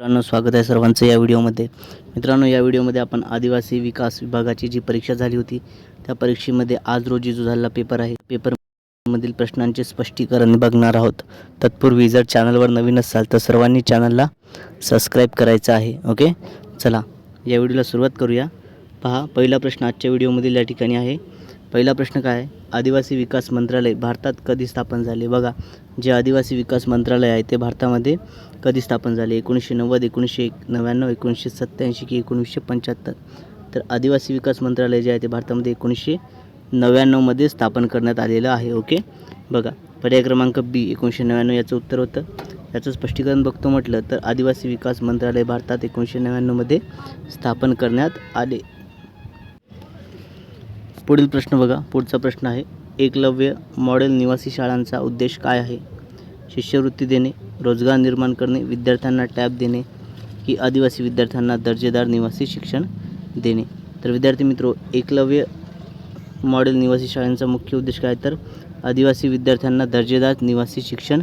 मित्रांनो स्वागत आहे सर्वांचं या व्हिडिओमध्ये. मित्रांनो या व्हिडिओमध्ये आपण आदिवासी विकास विभागाची जी परीक्षा झाली होती त्या परीक्षेमध्ये आज रोजी जो झालेला पेपर आहे पेपरमधील प्रश्नांचे स्पष्टीकरण बघणार आहोत. तत्पूर्वी जर चॅनलवर नवीन असाल तर सर्वांनी चॅनलला सबस्क्राईब करायचं आहे ओके? चला या व्हिडिओला सुरुवात करूया. पहा पहिला प्रश्न आजच्या व्हिडिओमधील या ठिकाणी आहे. पहिला प्रश्न काय आहे? आदिवासी विकास मंत्रालय भारतात कधी स्थापन झाले? बघा जे आदिवासी विकास मंत्रालय आहे ते भारतामध्ये कधी स्थापन झाले? एकोणीसशे नव्वद एकोणीसशे एक नव्याण्णव एकोणीसशे सत्त्याऐंशी की एकोणीसशे पंच्याहत्तर? तर आदिवासी विकास मंत्रालय जे आहे ते भारतामध्ये एकोणीसशे नव्याण्णवमध्ये स्थापन करण्यात आलेलं आहे ओके? बघा पर्याय क्रमांक बी एकोणीसशे नव्याण्णव याचं उत्तर होतं. याचं स्पष्टीकरण बघतो म्हटलं तर आदिवासी विकास मंत्रालय भारतात एकोणीसशे नव्याण्णवमध्ये स्थापन करण्यात आले. पुढील प्रश्न बघा. पुढचा प्रश्न आहे एकलव्य मॉडेल निवासी शाळांचा उद्देश काय आहे? शिष्यवृत्ती देणे रोजगार निर्माण करणे विद्यार्थ्यांना टॅब देणे की आदिवासी विद्यार्थ्यांना दर्जेदार निवासी शिक्षण देणे? तर विद्यार्थी मित्रो एकलव्य मॉडेल निवासी शाळांचा मुख्य उद्देश काय? तर आदिवासी विद्यार्थ्यांना दर्जेदार निवासी शिक्षण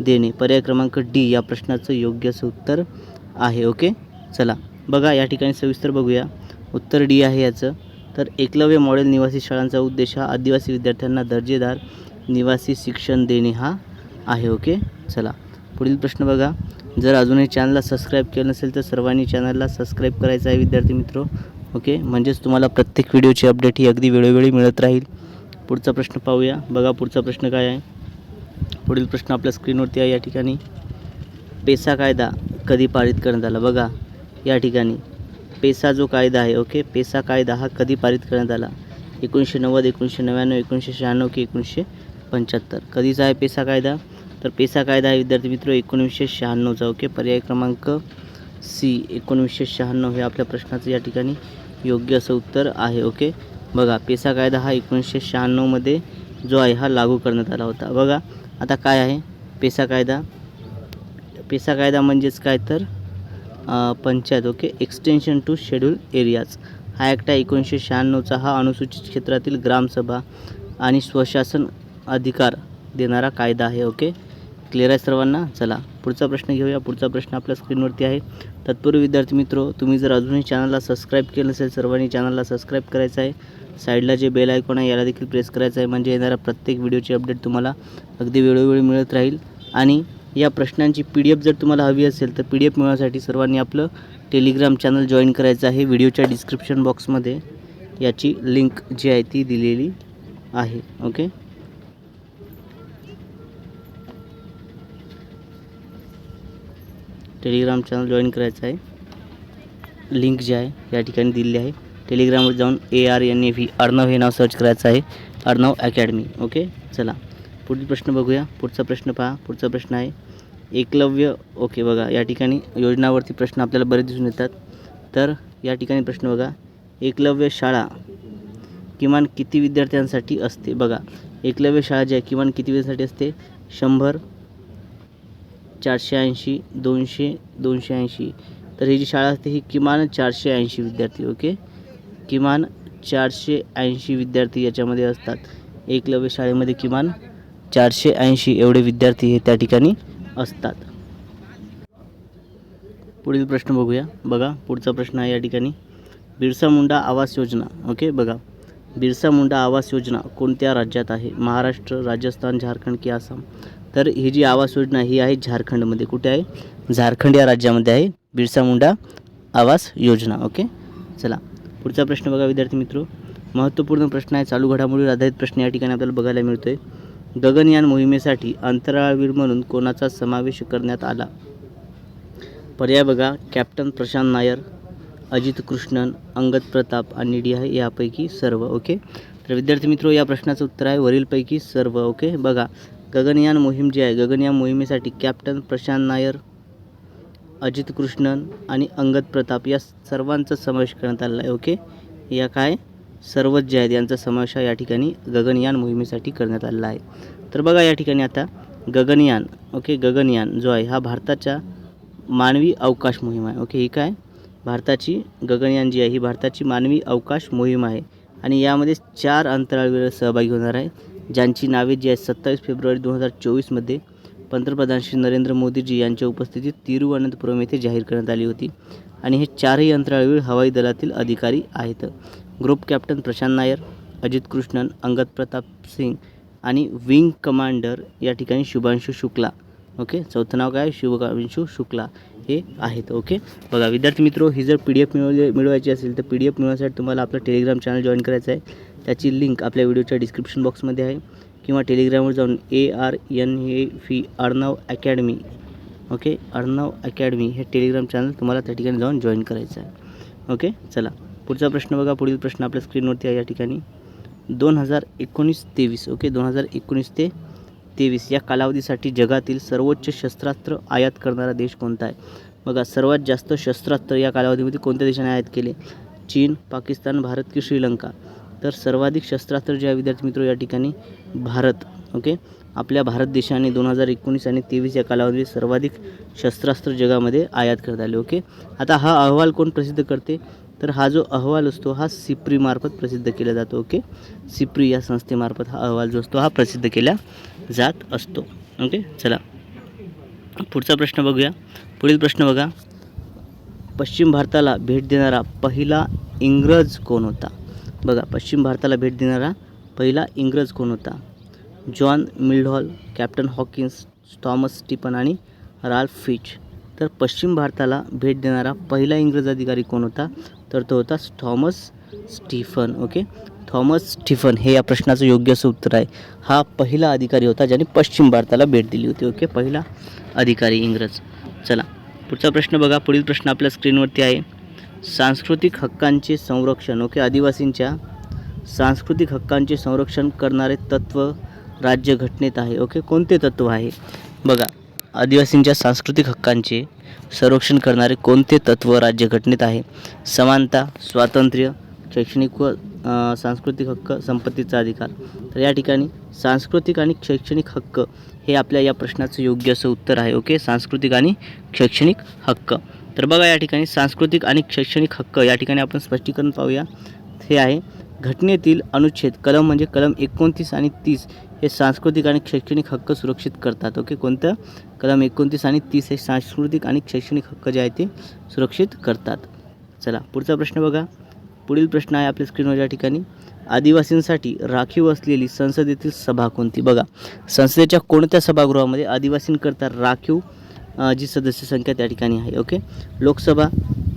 देणे. पर्याय क्रमांक डी या प्रश्नाचं योग्य असं उत्तर आहे. ओके? चला. बघा या ठिकाणी सविस्तर बघूया. उत्तर डी आहे याचं. तर एकलव्य मॉडेल निवासी शाळांचा उद्देश हा आदिवासी विद्यार्थ्यांना दर्जेदार निवासी शिक्षण देणे हा आहे ओके? चला. पुढील प्रश्न बघा. जर अजूनही चॅनलला सबस्क्राईब केलं नसेल तर सर्वांनी चॅनलला सबस्क्राईब करायचं आहे विद्यार्थी मित्र. ओके? म्हणजेच तुम्हाला प्रत्येक व्हिडिओची अपडेट ही अगदी वेळोवेळी मिळत राहील. पुढचा प्रश्न पाहूया. बघा पुढचा प्रश्न काय आहे. पुढील प्रश्न आपल्या स्क्रीनवरती आहे या ठिकाणी. पेसा कायदा कधी पारित करण्यात आला? बघा. या ठिकाणी. पेसा जो कायदा आहे ओके पेसा कायदा हा कधी पारित करण्यात आला? एकोणीसशे नव्वद एकोणीसशे नव्याण्णव एकोणीसशे शहाण्णव की एकोणीसशे पंच्याहत्तर. कधीचा आहे पेसा कायदा? तर पेसा कायदा आहे विद्यार्थी मित्र एकोणीसशे शहाण्णवचा ओके पर्याय क्रमांक सी एकोणीसशे शहाण्णव हे आपल्या प्रश्नाचं या ठिकाणी योग्य असं उत्तर आहे ओके बघा पेसा कायदा हा एकोणीसशे शहाण्णवमध्ये जो आहे हा लागू करण्यात आला होता. बघा आता काय आहे? पेसा कायदा? पेसा कायदा म्हणजेच काय तर? Panchayat okay? Extension to schedule areas हा ॲक्ट आहे एकोणीसशे शहाण्णवचा हा अनुसूचित क्षेत्रातील ग्रामसभा आणि स्वशासन अधिकार देणारा कायदा आहे ओके? क्लिअर आहे सर्वांना? चला पुढचा प्रश्न घेऊया. पुढचा प्रश्न आपल्या स्क्रीनवरती आहे. तत्पूर्वी विद्यार्थी मित्रो तुम्ही जर अजूनही चॅनलला सबस्क्राईब केलं नसेल सर्वांनी चॅनलला सबस्क्राईब करायचं आहे. साईडला जे बेल आयकॉन आहे याला देखील प्रेस करायचं आहे. म्हणजे येणाऱ्या प्रत्येक व्हिडिओची अपडेट तुम्हाला अगदी वेळोवेळी मिळत राहील. आणि या प्रश्नांची पी डी एफ जर तुम्हाला हवी असेल तर पी डी एफ मिळवण्यासाठी सर्वांनी आपलं टेलिग्राम चॅनल जॉईन करायचं आहे. व्हिडिओच्या डिस्क्रिप्शन बॉक्समध्ये याची लिंक जी आहे ती दिलेली आहे. ओके टेलिग्राम चॅनल जॉईन करायचं आहे. लिंक जी आहे या ठिकाणी दिलेली आहे. टेलिग्रामवर जाऊन A R N A V Arnav हे नाव सर्च करायचं आहे. अर्णव अकॅडमी ओके चला. पुढील प्रश्न बघूया. पुढचा प्रश्न पहा. पुढचा प्रश्न आहे एकलव्य ओके बघा या ठिकाणी योजनावरती प्रश्न आपल्याला बरेच दिसून येतात. तर या ठिकाणी प्रश्न बघा एकलव्य शाळा किमान किती विद्यार्थ्यांसाठी असते? बघा एकलव्य शाळा जी आहे किमान किती विद्यार्थ्यांसाठी असते? शंभर चारशे ऐंशी दोनशे दोनशे ऐंशी. तर ही जी शाळा असते ही किमान चारशे ऐंशी विद्यार्थी ओके? किमान चारशे ऐंशी विद्यार्थी याच्यामध्ये असतात. एकलव्य शाळेमध्ये किमान चारशे ऐंशी एवढे विद्यार्थी हे त्या ठिकाणी असतात. पुढील प्रश्न बघूया. बघा पुढचा प्रश्न आहे या ठिकाणी. बिरसा मुंडा आवास योजना. ओके बघा. बिरसा मुंडा आवास योजना कोणत्या राज्यात आहे? महाराष्ट्र राजस्थान झारखंड की आसाम? तर ही जी आवास योजना ही आहे झारखंडमध्ये. कुठे आहे? झारखंड या राज्यामध्ये आहे. बिरसा मुंडा आवास योजना. ओके चला. पुढचा प्रश्न बघा विद्यार्थी मित्र. महत्त्वपूर्ण प्रश्न आहे. चालू घडामोडीवर आधारित प्रश्न या ठिकाणी आपल्याला बघायला मिळतो आहे गगनयान मोहिमेसाठी अंतराळवीर म्हणून कोणाचा समावेश करण्यात आला? पर्याय बघा. कॅप्टन प्रशांत नायर अजित कृष्णन अंगद प्रताप आणि डी आहे यापैकी सर्व ओके? तर विद्यार्थी मित्रो या प्रश्नाचं उत्तर आहे. वरीलपैकी सर्व ओके? बघा. गगनयान मोहीम जी आहे गगनयान मोहिमेसाठी कॅप्टन प्रशांत नायर अजित कृष्णन आणि अंगद प्रताप या सर्वांचा समावेश करण्यात आलेला आहे ओके? या काय? सर्वच जे आहेत यांचा समावेश या ठिकाणी गगनयान मोहिमेसाठी करण्यात आलेला आहे. तर बघा या ठिकाणी आता गगनयान ओके गगनयान जो आहे हा भारताच्या मानवी अवकाश मोहीम आहे. ओके ही काय? भारताची गगनयान जी आहे ही भारताची मानवी अवकाश मोहीम आहे. आणि यामध्ये चार अंतराळवीर सहभागी होणार आहे ज्यांची नावे जी आहेत सत्तावीस फेब्रुवारी दोन हजार चोवीसमध्ये पंतप्रधान श्री नरेंद्र मोदीजी यांच्या उपस्थितीत तिरुवनंतपुरम येथे जाहीर करण्यात आली होती. आणि हे चारही अंतराळवीर हवाई दलातील अधिकारी आहेत. ग्रुप कॅप्टन प्रशांत नायर अजित कृष्णन अंगद प्रताप सिंग आणि विंग कमांडर या ठिकाणी शुभांशु शुक्ला. ओके? चौथं नाव काय? शुभांशु शुक्ला. हे आहेत. ओके? बघा विद्यार्थी मित्रो ही जर पी डी एफ मिळवली मिळवायची असेल तर पी डी एफ मिळवण्यासाठी तुम्हाला आपलं टेलिग्राम चॅनल जॉईन करायचं आहे. त्याची लिंक आपल्या व्हिडिओच्या डिस्क्रिप्शन बॉक्समध्ये आहे. किंवा टेलिग्रामवर जाऊन A R N A V Arnav academy. Okay? Arnav academy हे टेलिग्राम चॅनल तुम्हाला त्या ठिकाणी जाऊन जॉईन करायचं आहे. ओके? चला. पुढचा प्रश्न बघा पुढील प्रश्न आपल्या स्क्रीनवरती आहे या ठिकाणी. दोन हजार एकोणीस तेवीस ओके? दोन हजार एकोणीस ते तेवीस या कालावधीसाठी जगातील सर्वोच्च शस्त्रास्त्र आयात करणारा देश कोणता आहे? बघा सर्वात जास्त शस्त्रास्त्र या कालावधीमध्ये कोणत्या देशाने आयात केले? चीन पाकिस्तान भारत की श्रीलंका? तर सर्वाधिक शस्त्रास्त्र जे आहे विद्यार्थी मित्र या ठिकाणी भारत ओके? आपल्या भारत देशाने दोन हजार एकोणीस आणि तेवीस या कालावधीत सर्वाधिक शस्त्रास्त्र जगामध्ये आयात करत आले ओके? आता हा अहवाल कोण प्रसिद्ध करते? तर हा जो अहवाल असतो हा सिप्रीमार्फत प्रसिद्ध केला जातो ओके? सिप्री या संस्थेमार्फत हा अहवाल जो असतो हा प्रसिद्ध केला जात असतो ओके? चला. पुढचा प्रश्न बघूया. पुढील प्रश्न बघा. पश्चिम भारताला भेट देणारा पहिला इंग्रज कोण होता? बघा पश्चिम भारताला भेट देणारा पहिला इंग्रज कोण होता? John Mildenhall captain Hawkins Thomas Stephen आणि राल्फ फिच. तर पश्चिम भारताला भेट देणारा पहिला इंग्रज अधिकारी कोण होता? तर तो होता Thomas Stephen okay? Thomas Stephen हे या प्रश्नाचं योग्य असं उत्तर आहे. हा पहिला अधिकारी होता ज्याने पश्चिम भारताला भेट दिली होती ओके? पहिला अधिकारी इंग्रज. चला पुढचा प्रश्न बघा. पुढील प्रश्न आपल्या स्क्रीनवरती आहे. सांस्कृतिक हक्कांचे संरक्षण ओके? आदिवासींच्या सांस्कृतिक हक्कांचे संरक्षण करणारे तत्त्व राज्यघटनेत आहे ओके? कोणते तत्त्व आहे? बघा आदिवासींच्या सांस्कृतिक हक्कांचे संरक्षण करणारे कोणते तत्त्व राज्यघटनेत आहे? समानता स्वातंत्र्य शैक्षणिक व सांस्कृतिक हक्क संपत्तीचा अधिकार. तर या ठिकाणी सांस्कृतिक आणि शैक्षणिक हक्क हे आपल्या या प्रश्नाचं योग्य असं उत्तर आहे ओके? सांस्कृतिक आणि शैक्षणिक हक्क. तर बघा या ठिकाणी सांस्कृतिक आणि शैक्षणिक हक्क या ठिकाणी आपण स्पष्टीकरण पाहूया. हे आहे घटनेतील अनुच्छेद कलम म्हणजे कलम एकोणतीस आणि तीस हे सांस्कृतिक आणि शैक्षणिक हक्क सुरक्षित करतात. ओके? कोणतं? कलम एकोणतीस आणि तीस हे सांस्कृतिक आणि शैक्षणिक हक्क जे आहे ते सुरक्षित करतात. चला पुढचा प्रश्न बघा. पुढील प्रश्न आहे आपल्या स्क्रीनवर या ठिकाणी. आदिवासींसाठी राखीव असलेली संसदेतील सभा कोणती? बघा संसदेच्या कोणत्या सभागृहामध्ये आदिवासींकरता राखीव जी सदस्य संख्या त्या ठिकाणी आहे? ओके? लोकसभा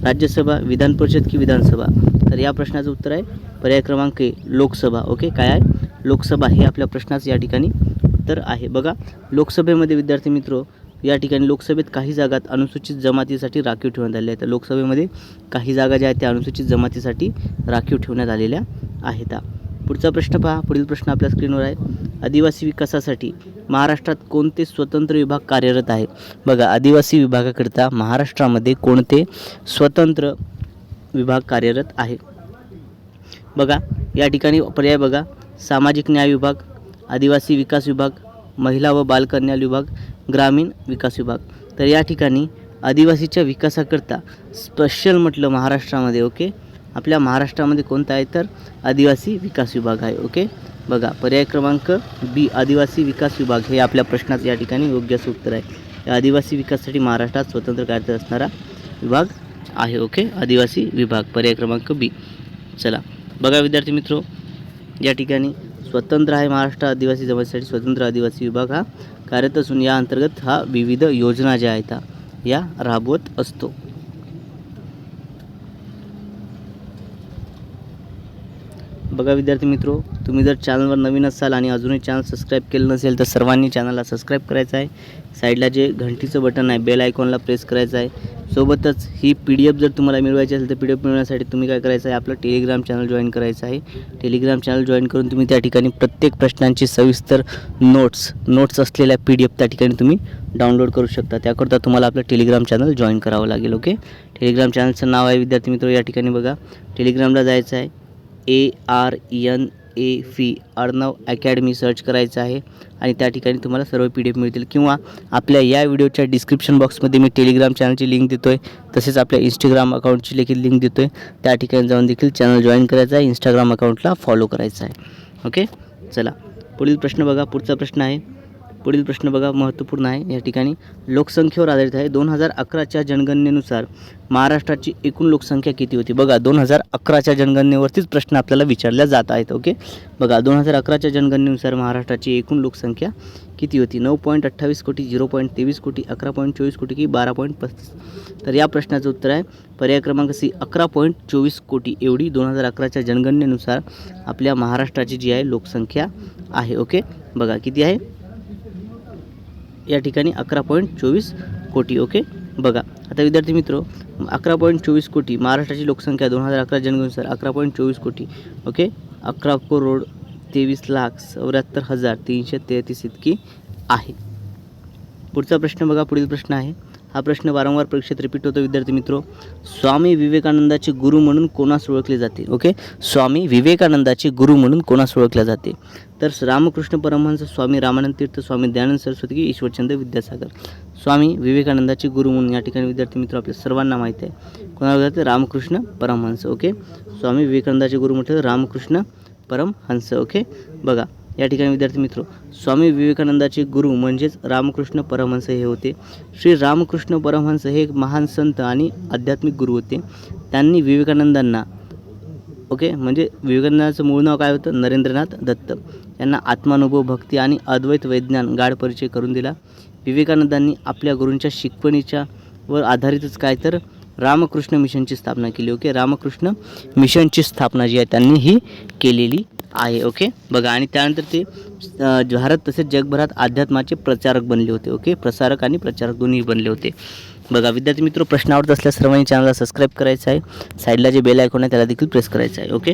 राज्यसभा विधान परिषद की विधानसभा? तर या प्रश्नाचं उत्तर आहे पर्याय क्रमांक ए लोकसभा. ओके काय आहे? लोकसभा हे आपल्या प्रश्नाचं या ठिकाणी उत्तर आहे. बघा लोकसभेमध्ये विद्यार्थी मित्र या ठिकाणी लोकसभेत काही जागात अनुसूचित जमातीसाठी राखीव ठेवण्यात आल्या आहेत. तर लोकसभेमध्ये काही जागा ज्या आहेत त्या अनुसूचित जमातीसाठी राखीव ठेवण्यात आलेल्या आहेत. पुढचा प्रश्न पहा. पुढील प्रश्न आपल्या स्क्रीनवर आहे. आदिवासी विकासासाठी महाराष्ट्रात कोणते स्वतंत्र विभाग कार्यरत आहे? बघा आदिवासी विभागाकरिता महाराष्ट्रामध्ये कोणते स्वतंत्र विभाग कार्यरत आहे. बघा या ठिकाणी पर्याय बघा. सामाजिक न्याय विभाग आदिवासी विकास विभाग महिला व बालकल्याण विभाग ग्रामीण विकास विभाग. तर या ठिकाणी आदिवासीच्या विकासाकरता स्पेशल म्हटलं महाराष्ट्रामध्ये ओके? आपल्या महाराष्ट्रामध्ये कोणता आहे तर आदिवासी विकास विभाग आहे ओके? बघा पर्याय क्रमांक बी आदिवासी विकास विभाग. हे आपल्या प्रश्नाचं या ठिकाणी योग्य असं उत्तर आहे. या आदिवासी विकासासाठी महाराष्ट्रात स्वतंत्र कार्यरत असणारा विभाग आहे ओके? आदिवासी विभाग पर्याय क्रमांक बी. चला. बघा विद्यार्थी मित्रो या ठिकाणी स्वतंत्र आहे महाराष्ट्र आदिवासी जमातीसाठी स्वतंत्र आदिवासी विभाग हा. कार्यरत असून या अंतर्गत हा विविध योजना ज्या आहेत या राबवत असतो. बघा विद्यार्थी मित्रो तुम्ही जर चॅनलवर नवीन असाल आणि अजूनही चॅनल सबस्क्राईब केलं नसेल तर सर्वांनी चॅनलला सबस्क्राईब करायचं आहे. साईडला जे घंटीचं बटन आहे बेल आयकॉनला प्रेस करायचं आहे. सोबतच ही पी डी एफ जर तुम्हाला मिळवायची असेल तर पी डी एफ मिळवण्यासाठी तुम्ही काय करायचं आहे? आपलं टेलिग्राम चॅनल जॉईन करायचं आहे. टेलिग्राम चॅनल जॉईन करून तुम्ही त्या ठिकाणी प्रत्येक प्रश्नांची सविस्तर नोट्स नोट्स असलेल्या पी डी एफ त्या ठिकाणी तुम्ही डाउनलोड करू शकता. त्याकरता तुम्हाला आपलं टेलिग्राम चॅनल जॉईन करावं लागेल ओके टेलिग्राम चॅनलचं नाव आहे विद्यार्थी मित्र या ठिकाणी बघा. टेलिग्रामला जायचं आहे. A R N A V Arnav academy search करायचं आहे. आणि त्या ठिकाणी तुम्हाला सर्व पी डी एफ मिळतील. किंवा आपल्या या व्हिडिओच्या डिस्क्रिप्शन बॉक्समध्ये मी टेलिग्राम चॅनलची लिंक देतो आहे तसेच आपल्या इंस्टाग्राम अकाउंटची देखील लिंक देतो आहे त्या ठिकाणी जाऊन देखील चॅनल जॉईन करायचं आहे. इंस्टाग्राम अकाउंटला फॉलो करायचं आहे. ओके? चला. पुढील प्रश्न बघा. पुढचा प्रश्न आहे. पुढील प्रश्न बघा महत्त्वपूर्ण आहे. या ठिकाणी लोकसंख्येवर आधारित आहे. दोन हजार अकराच्या जनगणनेनुसार महाराष्ट्राची एकूण लोकसंख्या किती होती? बघा दोन हजार अकराच्या जनगणनेवरतीच प्रश्न आपल्याला विचारल्या जात आहेत ओके? बघा दोन हजार अकराच्या जनगणनेनुसार महाराष्ट्राची एकूण लोकसंख्या किती होती? नऊ पॉईंट अठ्ठावीस कोटी झिरो पॉईंट तेवीस कोटी अकरा पॉईंट चोवीस कोटी की बारा पॉईंट पस्तीस. तर या प्रश्नाचं उत्तर आहे पर्याय क्रमांक सी अकरा पॉईंट चोवीस कोटी. एवढी दोन हजार अकराच्या जनगणनेनुसार आपल्या महाराष्ट्राची जी आहे लोकसंख्या आहे ओके? बघा किती आहे? या ठिकाणी अकरा पॉईंट चोवीस कोटी ओके? बघा. आता विद्यार्थी मित्र अकरा पॉईंट चोवीस कोटी महाराष्ट्राची लोकसंख्या दोन हजार अकरा जनगणनुसार अकरा पॉईंट चोवीस कोटी ओके? अकरा करोड तेवीस लाख चौऱ्याहत्तर हजार तीनशे तेहतीस इतकी आहे. पुढचा प्रश्न बघा पुढील प्रश्न आहे. हा प्रश्न वारंवार परीक्षेत रिपीट होतो. विद्यार्थी मित्रो स्वामी विवेकानंदाचे गुरु म्हणून कोणास ओळखले जाते? ओके? स्वामी विवेकानंदाचे गुरु म्हणून कोणास ओळखले जाते? तर रामकृष्ण परमहंस स्वामी रामानंद तीर्थ स्वामी दयानंद सरस्वती की ईश्वरचंद्र विद्यासागर. स्वामी विवेकानंदाचे गुरु म्हणून या ठिकाणी विद्यार्थी मित्र आपल्या सर्वांना माहिती आहे. कोणाला जाते? रामकृष्ण परमहंस. ओके? स्वामी विवेकानंदाचे गुरु म्हटलं तर रामकृष्ण परमहंस. ओके? बघा या ठिकाणी विद्यार्थी मित्र स्वामी विवेकानंदाचे गुरु म्हणजेच रामकृष्ण परमहंस हे होते. श्री रामकृष्ण परमहंस हे एक महान संत आणि आध्यात्मिक गुरु होते. त्यांनी विवेकानंदांना ओके म्हणजे विवेकानंदाचं मूळ नाव काय होतं? नरेंद्रनाथ दत्त. यांना आत्मानुभव भक्ती आणि अद्वैत वैज्ञान गाढ परिचय करून दिला. विवेकानंदांनी आपल्या गुरूंच्या शिकवणीच्या वर आधारितच काय तर रामकृष्ण मिशनची स्थापना केली ओके? रामकृष्ण मिशनची स्थापना जी आहे त्यांनी ही केलेली आहे ओके बघा आणि त्यानंतर ते भारत तसेच जगभरात अध्यात्माचे प्रचारक बनले होते ओके प्रसारक आणि प्रचारक दोन्ही बनले होते. बघा विद्यार्थी मित्र प्रश्न आवडत असल्यास सर्वांनी चॅनलला सबस्क्राईब करायचं आहे. साईडला जे बेल आयकॉन आहे त्याला देखील प्रेस करायचं आहे ओके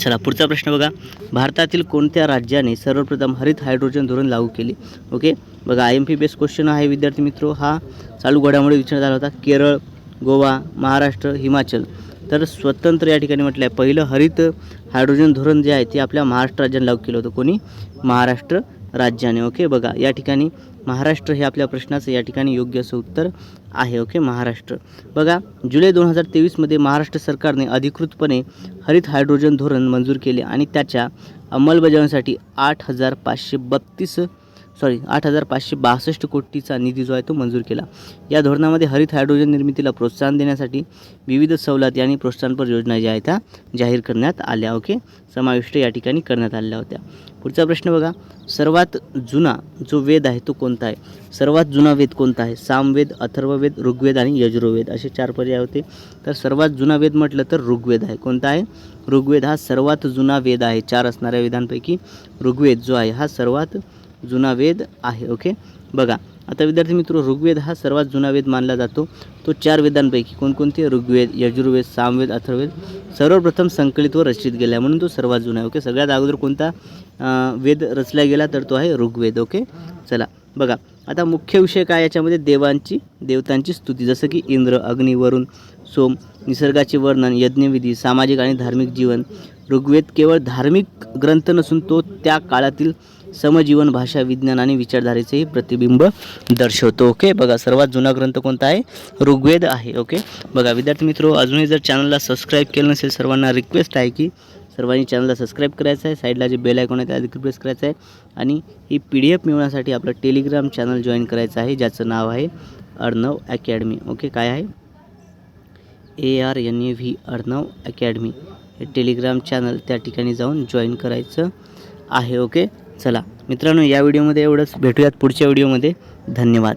चला पुढचा प्रश्न बघा. भारतातील कोणत्या राज्याने सर्वप्रथम हरित हायड्रोजन धोरण लागू केले? ओके बघा I M P base question आहे विद्यार्थी मित्र. हा चालू घडामोडी विचारण्यात आला होता. केरळ गोवा महाराष्ट्र हिमाचल. तर स्वतंत्र या ठिकाणी म्हटलं आहे पहिलं हरित हायड्रोजन धोरण जे आहे ते आपल्या महाराष्ट्र राज्याने लागू केलं होतं. कोणी? महाराष्ट्र राज्याने. ओके बघा या ठिकाणी महाराष्ट्र हे आपल्या प्रश्नाचं या ठिकाणी योग्य असं उत्तर आहे. ओके महाराष्ट्र. बघा जुलै दोन हजार तेवीसमध्ये महाराष्ट्र सरकारने अधिकृतपणे हरित हायड्रोजन धोरण मंजूर केले आणि त्याच्या अंमलबजावणीसाठी आठ हजार पाचशे बत्तीस सॉरी आठ हजार पाचशे बासष्ट कोटीचा निधी जो आहे तो मंजूर केला. या धोरणामध्ये हरित हायड्रोजन निर्मितीला प्रोत्साहन देण्यासाठी विविध सवलती आणि प्रोत्साहनपर योजना ज्या आहेत त्या जाहीर करण्यात आल्या ओके? समाविष्ट या ठिकाणी करण्यात आलेल्या होत्या. पुढचा प्रश्न बघा. सर्वात जुना जो वेद आहे तो कोणता आहे? सर्वात जुना वेद कोणता आहे? सामवेद अथर्ववेद ऋग्वेद आणि यजुर्वेद. असे चार पर्याय होते. तर सर्वात जुना वेद म्हटलं तर ऋग्वेद आहे. कोणता आहे? ऋग्वेद हा सर्वात जुना वेद आहे. चार असणाऱ्या वेदांपैकी ऋग्वेद जो आहे हा सर्वात जुना वेद आहे ओके बघा आता विद्यार्थी मित्र ऋग्वेद हा सर्वात जुना वेद मानला जातो. तो चार वेदांपैकी कोणकोणते? ऋग्वेद यजुर्वेद सामवेद अथर्वेद सर्वप्रथम संकलित व रचित गेला आहे म्हणून तो सर्वात जुना आहे ओके सगळ्यात अगोदर कोणता? वेद रचला गेला तर तो आहे ऋग्वेद ओके चला बघा आता मुख्य विषय काय याच्यामध्ये? देवांची देवतांची स्तुती जसं की इंद्र अग्नी वरुण सोम निसर्गाचे वर्णन यज्ञविधी सामाजिक आणि धार्मिक जीवन. ऋग्वेद केवळ धार्मिक ग्रंथ नसून तो त्या काळातील समजीवन भाषा विज्ञान आणि विचारधारेचेही प्रतिबिंब दर्शवतो. ओके बघा सर्वात जुना ग्रंथ कोणता आहे? ऋग्वेद आहे. ओके बघा विद्यार्थी मित्रो अजूनही जर चॅनलला सबस्क्राईब केलं नसेल सर्वांना रिक्वेस्ट आहे की सर्वांनी चॅनलला सबस्क्राईब करायचं आहे. साईडला जे बेल आयकॉन आहे त्याला देखील प्रेस करायचं आहे. आणि ही पी डी एफ मिळवण्यासाठी आपलं टेलिग्राम चॅनल जॉईन करायचं आहे ज्याचं नाव आहे अर्णव अकॅडमी ओके काय आहे? A R N A V Arnav academy हे टेलिग्राम चॅनल त्या ठिकाणी जाऊन जॉईन करायचं आहे. ओके चला मित्रांनो या व्हिडिओमध्ये एवढंच. भेटूयात पुढच्या व्हिडिओमध्ये. धन्यवाद.